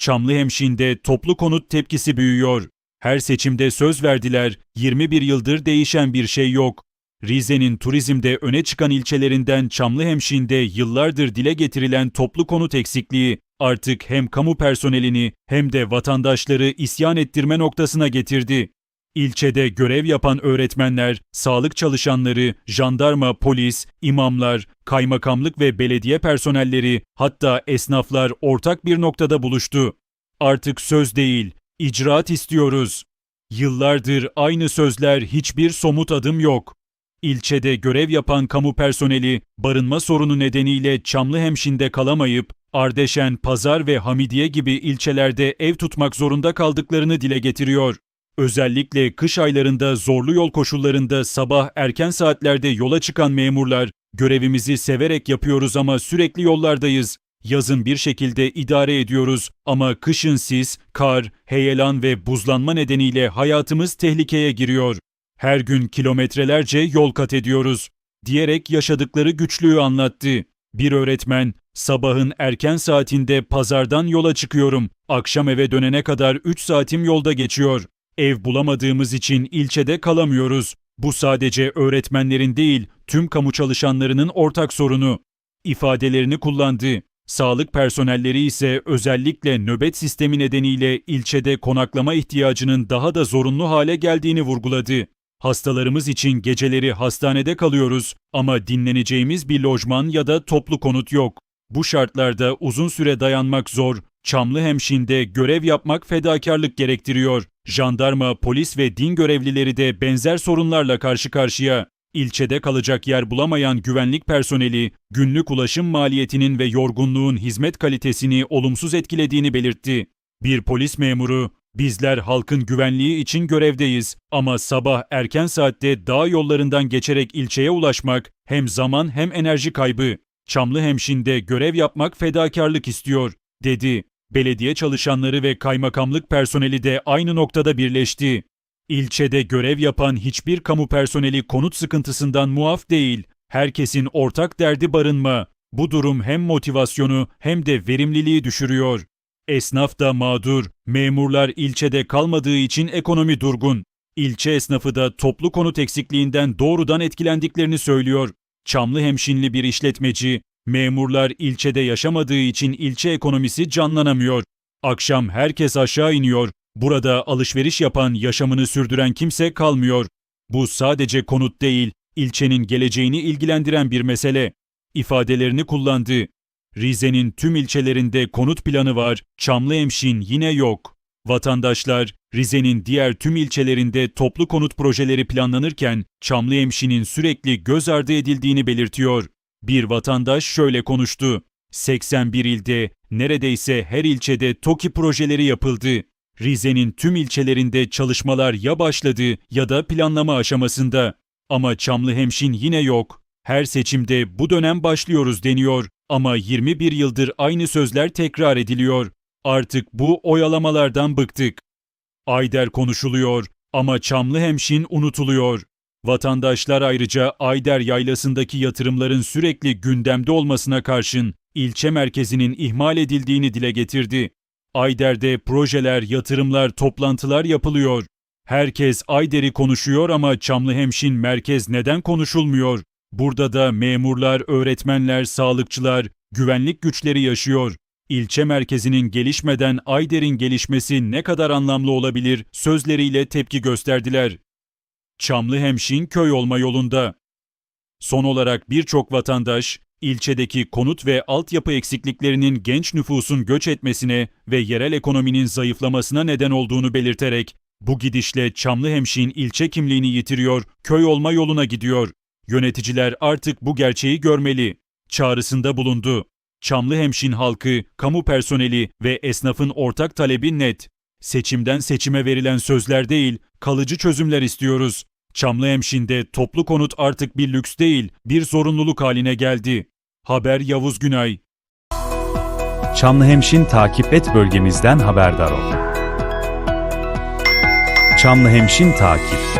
Çamlıhemşin'de toplu konut tepkisi büyüyor. Her seçimde söz verdiler, 21 yıldır değişen bir şey yok. Rize'nin turizmde öne çıkan ilçelerinden Çamlıhemşin'de yıllardır dile getirilen toplu konut eksikliği artık hem kamu personelini hem de vatandaşları isyan ettirme noktasına getirdi. İlçede görev yapan öğretmenler, sağlık çalışanları, jandarma, polis, imamlar, kaymakamlık ve belediye personelleri hatta esnaflar ortak bir noktada buluştu. Artık söz değil, icraat istiyoruz. Yıllardır aynı sözler hiçbir somut adım yok. İlçede görev yapan kamu personeli barınma sorunu nedeniyle Çamlıhemşin'de kalamayıp Ardeşen, Pazar ve Hamidiye gibi ilçelerde ev tutmak zorunda kaldıklarını dile getiriyor. Özellikle kış aylarında zorlu yol koşullarında sabah erken saatlerde yola çıkan memurlar, görevimizi severek yapıyoruz ama sürekli yollardayız. Yazın bir şekilde idare ediyoruz ama kışın sis, kar, heyelan ve buzlanma nedeniyle hayatımız tehlikeye giriyor. Her gün kilometrelerce yol kat ediyoruz diyerek yaşadıkları güçlüğü anlattı. Bir öğretmen, sabahın erken saatinde pazardan yola çıkıyorum. Akşam eve dönene kadar 3 saatim yolda geçiyor. Ev bulamadığımız için ilçede kalamıyoruz. Bu sadece öğretmenlerin değil, tüm kamu çalışanlarının ortak sorunu. ifadelerini kullandı. Sağlık personelleri ise özellikle nöbet sistemi nedeniyle ilçede konaklama ihtiyacının daha da zorunlu hale geldiğini vurguladı. Hastalarımız için geceleri hastanede kalıyoruz ama dinleneceğimiz bir lojman ya da toplu konut yok. Bu şartlarda uzun süre dayanmak zor. Çamlıhemşin'de görev yapmak fedakarlık gerektiriyor. Jandarma, polis ve din görevlileri de benzer sorunlarla karşı karşıya. İlçede kalacak yer bulamayan güvenlik personeli, günlük ulaşım maliyetinin ve yorgunluğun hizmet kalitesini olumsuz etkilediğini belirtti. Bir polis memuru, bizler halkın güvenliği için görevdeyiz ama sabah erken saatte dağ yollarından geçerek ilçeye ulaşmak hem zaman hem enerji kaybı. Çamlıhemşin'de görev yapmak fedakarlık istiyor, dedi. Belediye çalışanları ve kaymakamlık personeli de aynı noktada birleşti. İlçede görev yapan hiçbir kamu personeli konut sıkıntısından muaf değil. Herkesin ortak derdi barınma. Bu durum hem motivasyonu hem de verimliliği düşürüyor. Esnaf da mağdur. Memurlar ilçede kalmadığı için ekonomi durgun. İlçe esnafı da toplu konut eksikliğinden doğrudan etkilendiklerini söylüyor. Çamlıhemşinli bir işletmeci, memurlar ilçede yaşamadığı için ilçe ekonomisi canlanamıyor. Akşam herkes aşağı iniyor. Burada alışveriş yapan, yaşamını sürdüren kimse kalmıyor. Bu sadece konut değil, ilçenin geleceğini ilgilendiren bir mesele. ifadelerini kullandı. Rize'nin tüm ilçelerinde konut planı var, Çamlıhemşin yine yok. Vatandaşlar, Rize'nin diğer tüm ilçelerinde toplu konut projeleri planlanırken Çamlıhemşin'in sürekli göz ardı edildiğini belirtiyor. Bir vatandaş şöyle konuştu. 81 ilde, neredeyse her ilçede TOKİ projeleri yapıldı. Rize'nin tüm ilçelerinde çalışmalar ya başladı ya da planlama aşamasında. Ama Çamlıhemşin yine yok. Her seçimde bu dönem başlıyoruz deniyor ama 21 yıldır aynı sözler tekrar ediliyor. Artık bu oyalamalardan bıktık. Ayder konuşuluyor ama Çamlıhemşin unutuluyor. Vatandaşlar ayrıca Ayder Yaylası'ndaki yatırımların sürekli gündemde olmasına karşın ilçe merkezinin ihmal edildiğini dile getirdi. Ayder'de projeler, yatırımlar, toplantılar yapılıyor. Herkes Ayder'i konuşuyor ama Çamlıhemşin merkez neden konuşulmuyor? Burada da memurlar, öğretmenler, sağlıkçılar, güvenlik güçleri yaşıyor. İlçe merkezinin gelişmeden Ayder'in gelişmesi ne kadar anlamlı olabilir sözleriyle tepki gösterdiler. Çamlıhemşin köy olma yolunda. Son olarak birçok vatandaş, ilçedeki konut ve altyapı eksikliklerinin genç nüfusun göç etmesine ve yerel ekonominin zayıflamasına neden olduğunu belirterek, bu gidişle Çamlıhemşin ilçe kimliğini yitiriyor, köy olma yoluna gidiyor. Yöneticiler artık bu gerçeği görmeli. Çağrısında bulundu. Çamlıhemşin halkı, kamu personeli ve esnafın ortak talebi net. Seçimden seçime verilen sözler değil, kalıcı çözümler istiyoruz. Çamlıhemşin'de toplu konut artık bir lüks değil, bir zorunluluk haline geldi. Haber Yavuz Günay Çamlıhemşin takip et bölgemizden haberdar ol. Çamlıhemşin takip